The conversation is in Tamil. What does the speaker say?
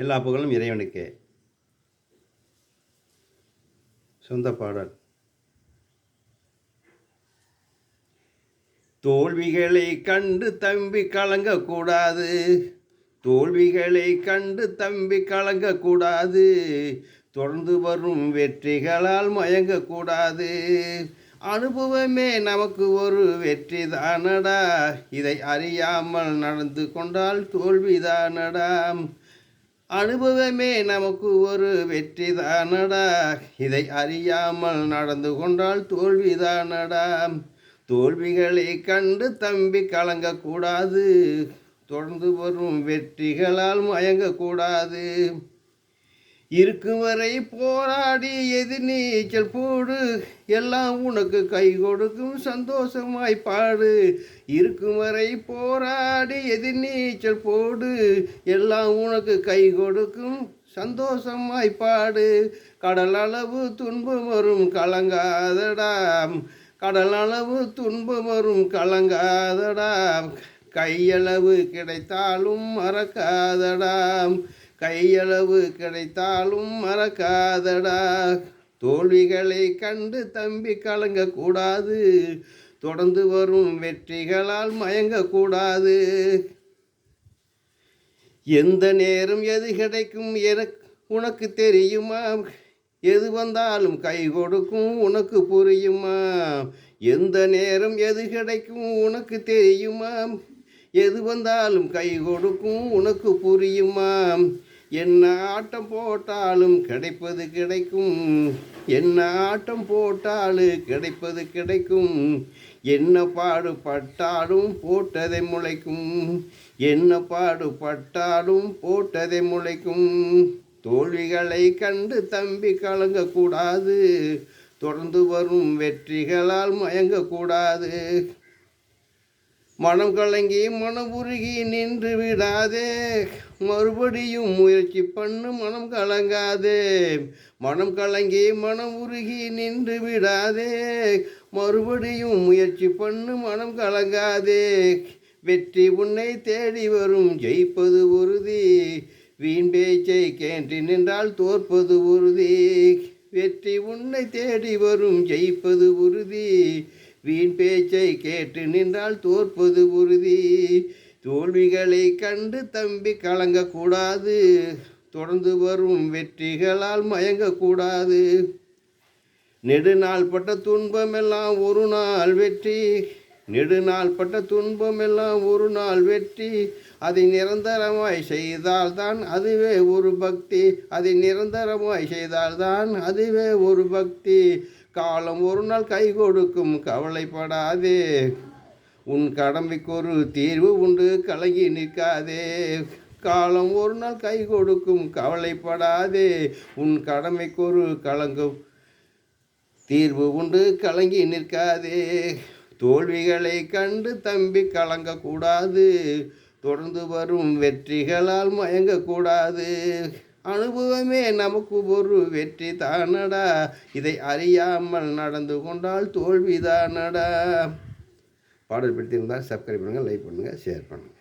எல்லா புகழும் இறைவனுக்கே. சொந்த பாடல். தோல்விகளை கண்டு தம்பி கலங்கக்கூடாது. தோல்விகளை கண்டு தம்பி கலங்கக்கூடாது. தொடர்ந்து வரும் வெற்றிகளால் மயங்கக்கூடாது. அனுபவமே நமக்கு ஒரு வெற்றி தானடா இதை அறியாமல் நடந்து கொண்டால் தோல்விதானடா அனுபவமே நமக்கு ஒரு வெற்றி தானடா இதை அறியாமல் நடந்து கொண்டால் தோல்விதானடா. தோல்விகளை கண்டு தம்பி கலங்கக்கூடாது. தொடர்ந்து வரும் வெற்றிகளால் மயங்கக்கூடாது. இருக்கும் வரை போராடி எதிர்நீச்சல் போடு. எல்லாம் உனக்கு கை கொடுக்கும் சந்தோஷமாய் பாடு. இருக்கும் வரை போராடி எதிர்நீச்சல் போடு. எல்லாம் உனக்கு கை கொடுக்கும் சந்தோஷமாய் பாடு. கடல் அளவு துன்பம் வரும் கலங்காதடாம் கடல் அளவு துன்பம் வரும் கலங்காதடாம் கையளவு கிடைத்தாலும் மறக்காதடாம் கையளவு கிடைத்தாலும் மறக்காதடா. தோல்விகளை கண்டு தம்பி கலங்கக்கூடாது. தொடர்ந்து வரும் வெற்றிகளால் மயங்கக்கூடாது. எந்த நேரம் எது கிடைக்கும் எனக்கு உனக்கு தெரியுமா? எது வந்தாலும் கை கொடுக்கும் உனக்கு புரியுமா? எந்த நேரம் எது கிடைக்கும் உனக்கு தெரியுமா? எது வந்தாலும் கை கொடுக்கும் உனக்கு புரியுமா? என்ன ஆட்டம் போட்டாலும் கிடைப்பது கிடைக்கும். என்ன ஆட்டம் போட்டாலும் கிடைப்பது கிடைக்கும். என்ன பாடுபட்டாலும் போட்டதை முளைக்கும். என்ன பாடுபட்டாலும் போட்டதை முளைக்கும். தோல்விகளை கண்டு தம்பி கலங்கக்கூடாது. தொடர்ந்து வரும் வெற்றிகளால் மயங்கக்கூடாது. மனம் கலங்கி மனம் உருகி நின்று விடாதே. மறுபடியும் முயற்சி பண்ணு மனம் கலங்காதே. மனம் கலங்கி மனம் உருகி நின்று விடாதே. மறுபடியும் முயற்சி பண்ணு மனம் கலங்காதே. வெற்றி உன்னை தேடி வரும் ஜெயிப்பது உறுதி. வீண் பேச்சை கேன்றி நின்றால் தோற்பது உறுதி. வெற்றி உன்னை தேடி வரும் ஜெயிப்பது உறுதி. வீண் பேச்சை கேட்டு நின்றால் தோற்பது உறுதி. தோல்விகளை கண்டு தம்பி கலங்கக்கூடாது. தொடர்ந்து வரும் வெற்றிகளால் மயங்கக்கூடாது. நெடுநாள் பட்ட துன்பமெல்லாம் ஒரு நாள் வெற்றி. நெடுநாள் பட்ட துன்பமெல்லாம் ஒரு நாள் வெற்றி. அதை நிரந்தரமாய் செய்தால்தான் அதுவே ஒரு பக்தி. அதை நிரந்தரமாய் செய்தால்தான் அதுவே ஒரு பக்தி. காலம் ஒரு நாள் கை கொடுக்கும் கவலைப்படாதே. உன் கடமைக்கு ஒரு தீர்வு உண்டு கலங்கி நிற்காதே. காலம் ஒரு நாள் கை கொடுக்கும் கவலைப்படாதே. உன் கடமைக்கு ஒரு கலங்கும் தீர்வு உண்டு கலங்கி நிற்காதே. தோல்விகளை கண்டு தம்பி கலங்கக்கூடாது. தொடர்ந்து வரும் வெற்றிகளால் மயங்கக்கூடாது. அனுபவமே நமக்கு ஒரு வெற்றி தானடா. இதை அறியாமல் நடந்து கொண்டால் தோல்விதானடா பாடல் பிடித்திருந்தால் சப்ஸ்கிரைப் பண்ணுங்கள் லைக் பண்ணுங்கள் ஷேர் பண்ணுங்கள்